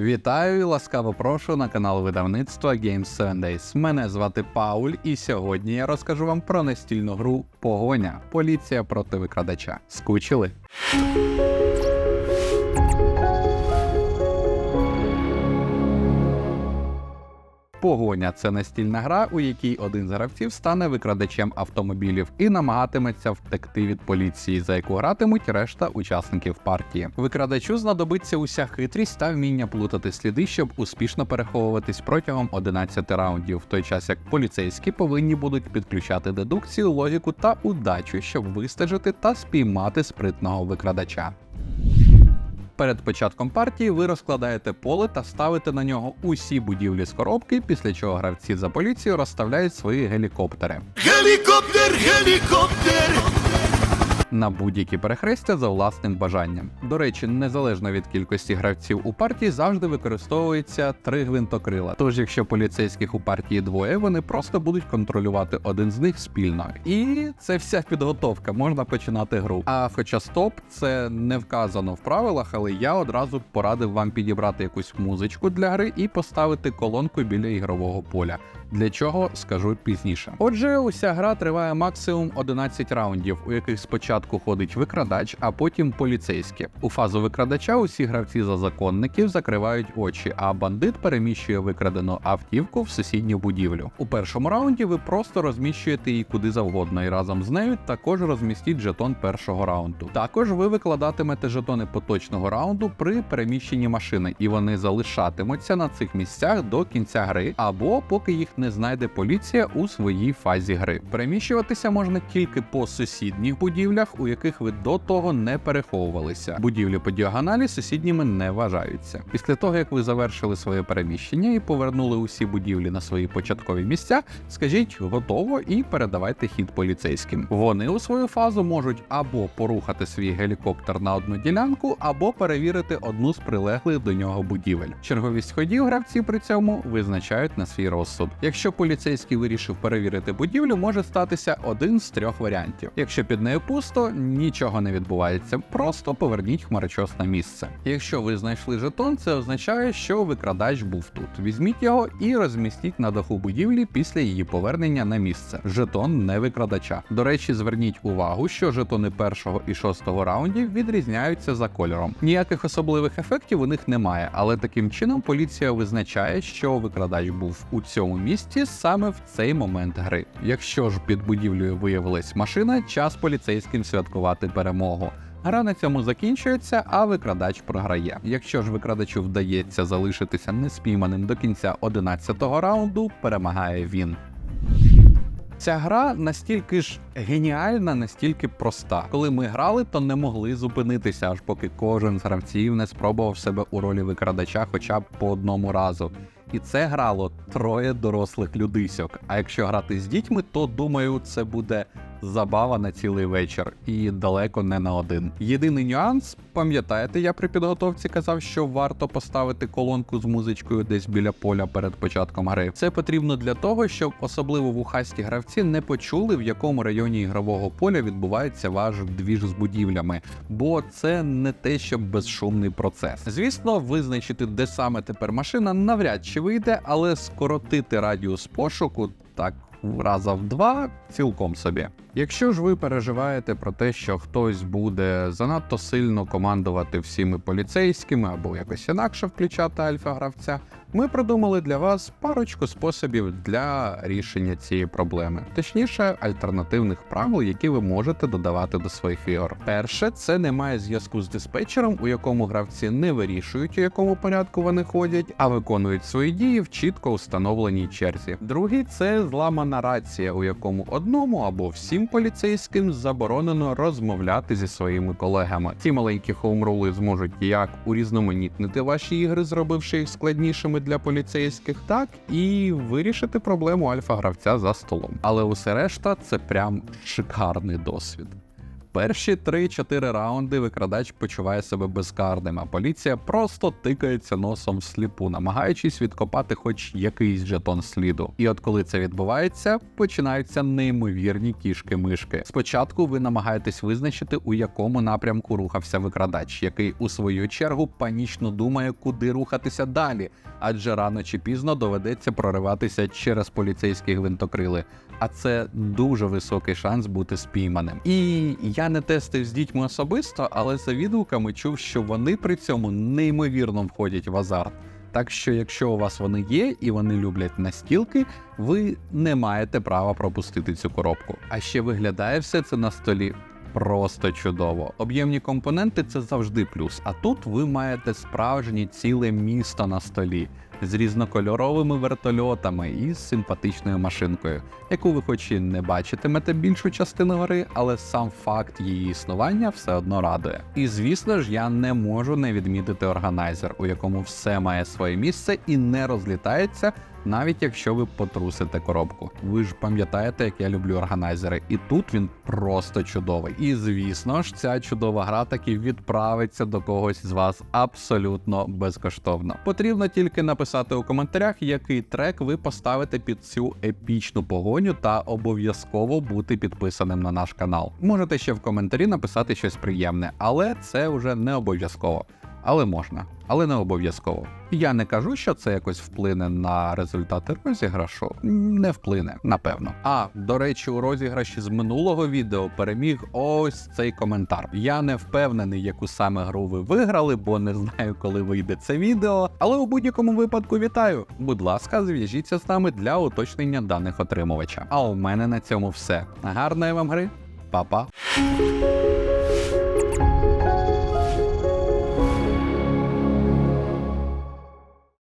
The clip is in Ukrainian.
Вітаю і ласкаво прошу на канал видавництва Games 7 Days. Мене звати Пауль, і сьогодні я розкажу вам про настільну гру Погоня. Поліція проти викрадача. Скучили? Погоня це настільна гра, у якій один з гравців стане викрадачем автомобілів і намагатиметься втекти від поліції, за яку гратимуть решта учасників партії. Викрадачу знадобиться уся хитрість та вміння плутати сліди, щоб успішно переховуватись протягом 11 раундів, в той час як поліцейські повинні будуть підключати дедукцію, логіку та удачу, щоб вистежити та спіймати спритного викрадача. Перед початком партії ви розкладаєте поле та ставите на нього усі будівлі з коробки, після чого гравці за поліцію розставляють свої гелікоптери Гелікоптер, гелікоптер! На будь-які перехрестя за власним бажанням. До речі, незалежно від кількості гравців у партії завжди використовується три гвинтокрила. Тож, якщо поліцейських у партії двоє, вони просто будуть контролювати один з них спільно. І це вся підготовка, можна починати гру. А хоча стоп, це не вказано в правилах, але я одразу порадив вам підібрати якусь музичку для гри і поставити колонку біля ігрового поля. Для чого скажу пізніше. Отже, уся гра триває максимум 11 раундів, у яких спочатку ходить викрадач, а потім поліцейські. У фазу викрадача усі гравці за законників закривають очі, а бандит переміщує викрадену автівку в сусідню будівлю. У першому раунді ви просто розміщуєте її куди завгодно, і разом з нею також розмістіть жетон першого раунду. Також ви викладатимете жетони поточного раунду при переміщенні машини, і вони залишатимуться на цих місцях до кінця гри, або поки їх не знайде поліція у своїй фазі гри. Переміщуватися можна тільки по сусідніх будівлях, у яких ви до того не переховувалися. Будівлі по діагоналі сусідніми не вважаються. Після того, як ви завершили своє переміщення і повернули усі будівлі на свої початкові місця, скажіть готово і передавайте хід поліцейським. Вони у свою фазу можуть або порухати свій гелікоптер на одну ділянку, або перевірити одну з прилеглих до нього будівель. Черговість ходів гравці при цьому визначають на свій розсуд. Якщо поліцейський вирішив перевірити будівлю, може статися один з трьох варіантів. Якщо під нею пусто, нічого не відбувається, просто поверніть хмарочос на місце. Якщо ви знайшли жетон, це означає, що викрадач був тут. Візьміть його і розмістіть на даху будівлі після її повернення на місце. Жетон не викрадача. До речі, зверніть увагу, що жетони першого і шостого раундів відрізняються за кольором. Ніяких особливих ефектів у них немає, але таким чином поліція визначає, що викрадач був у цьому місці саме в цей момент гри. Якщо ж під будівлею виявилась машина, час поліцейським святкувати перемогу. Гра на цьому закінчується, а викрадач програє. Якщо ж викрадачу вдається залишитися неспійманим до кінця 11-го раунду, перемагає він. Ця гра настільки ж геніальна, настільки проста. Коли ми грали, то не могли зупинитися, аж поки кожен з гравців не спробував себе у ролі викрадача хоча б по одному разу. І це грало троє дорослих людисьок. А якщо грати з дітьми, то думаю, це буде забава на цілий вечір і далеко не на один. Єдиний нюанс, пам'ятаєте, я при підготовці казав, що варто поставити колонку з музичкою десь біля поля перед початком гри. Це потрібно для того, щоб особливо вухасті гравці не почули, в якому районі ігрового поля відбувається ваш двіж з будівлями, бо це не те, що безшумний процес. Звісно, визначити, де саме тепер машина, навряд чи вийде, але скоротити радіус пошуку так раза в два цілком собі. Якщо ж ви переживаєте про те, що хтось буде занадто сильно командувати всіми поліцейськими або якось інакше включати альфа-гравця, ми придумали для вас парочку способів для рішення цієї проблеми, точніше, альтернативних правил, які ви можете додавати до своїх ігор. Перше, це немає зв'язку з диспетчером, у якому гравці не вирішують, у якому порядку вони ходять, а виконують свої дії в чітко установленій черзі. Другий це зламана рація, у якому одному або всім поліцейським заборонено розмовляти зі своїми колегами. Ці маленькі хоумрули зможуть як урізноманітнити ваші ігри, зробивши їх складнішими для поліцейських, так і вирішити проблему альфа-гравця за столом. Але усе решта це прям шикарний досвід. Перші 3-4 раунди викрадач почуває себе безкарним, а поліція просто тикається носом всліпу, намагаючись відкопати хоч якийсь жетон сліду. І от коли це відбувається, починаються неймовірні кішки-мишки. Спочатку ви намагаєтесь визначити, у якому напрямку рухався викрадач, який у свою чергу панічно думає, куди рухатися далі, адже рано чи пізно доведеться прориватися через поліцейські гвинтокрили. А це дуже високий шанс бути спійманим. І я не тестив з дітьми особисто, але за відгуками чув, що вони при цьому неймовірно входять в азарт. Так що, якщо у вас вони є і вони люблять настілки, ви не маєте права пропустити цю коробку. А ще виглядає все це на столі. Просто чудово. Об'ємні компоненти це завжди плюс. А тут ви маєте справжнє ціле місто на столі з різнокольоровими вертольотами і з симпатичною машинкою, яку ви хоч і не бачитимете більшу частину гри, але сам факт її існування все одно радує. І звісно ж, я не можу не відмітити органайзер, у якому все має своє місце і не розлітається. Навіть якщо ви потрусите коробку, ви ж пам'ятаєте, як я люблю органайзери, і тут він просто чудовий. І звісно ж, ця чудова гра таки відправиться до когось з вас абсолютно безкоштовно. Потрібно тільки написати у коментарях, який трек ви поставите під цю епічну погоню, та обов'язково бути підписаним на наш канал. Можете ще в коментарі написати щось приємне, але це вже не обов'язково. Але можна, але не обов'язково. Я не кажу, що це якось вплине на результати розіграшу. Не вплине, напевно. А до речі, у розіграші з минулого відео переміг ось цей коментар. Я не впевнений, яку саме гру ви виграли, бо не знаю, коли вийде це відео. Але у будь-якому випадку вітаю. Будь ласка, зв'яжіться з нами для уточнення даних отримувача. А у мене на цьому все. Гарної вам гри, Па-па!